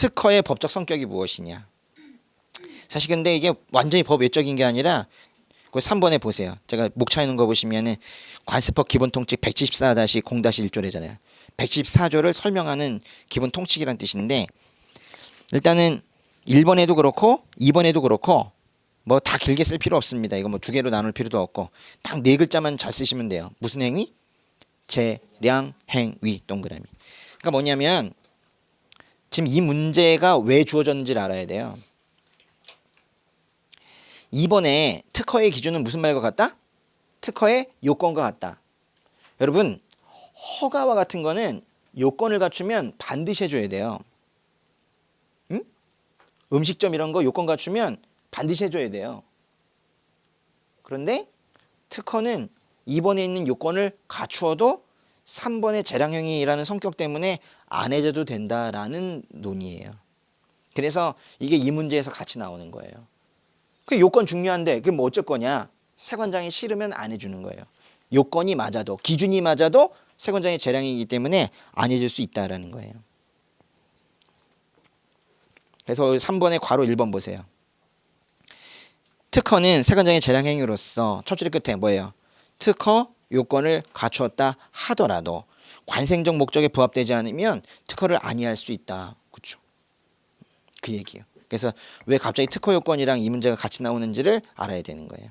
특허의 법적 성격이 무엇이냐. 사실 근데 이게 완전히 법 외적인 게 아니라 그 3번에 보세요. 제가 목 차이는 거 보시면은 관세법 기본 통칙 174-0-1조래잖아요. 114조를 설명하는 기본 통칙이란 뜻인데 일단은 1번에도 그렇고 2번에도 그렇고 뭐 다 길게 쓸 필요 없습니다. 이거 뭐 두 개로 나눌 필요도 없고 딱 네 글자만 잘 쓰시면 돼요. 무슨 행위? 재량 행위 동그라미. 그러니까 뭐냐면 지금 이 문제가 왜 주어졌는지를 알아야 돼요. 이번에 특허의 기준은 무슨 말과 같다? 특허의 요건과 같다. 여러분 허가와 같은 거는 요건을 갖추면 반드시 해줘야 돼요. 응? 음식점 이런 거 요건 갖추면 반드시 해줘야 돼요. 그런데 특허는 2번에 있는 요건을 갖추어도 3번의 재량형이라는 성격 때문에 안 해줘도 된다라는 논의예요. 그래서 이게 이 문제에서 같이 나오는 거예요. 그 요건 중요한데 그게 뭐 어쩔 거냐? 세관장이 싫으면 안 해주는 거예요. 요건이 맞아도 기준이 맞아도 세관장의 재량이기 때문에 안 해줄 수 있다라는 거예요. 그래서 3번의 괄호 1번 보세요. 특허는 세관장의 재량 행위로서 첫 줄의 끝에 뭐예요? 특허 요건을 갖추었다 하더라도 관생적 목적에 부합되지 않으면 특허를 아니할 수 있다. 그렇죠? 그 얘기예요. 그래서 왜 갑자기 특허 요건이랑 이 문제가 같이 나오는지를 알아야 되는 거예요.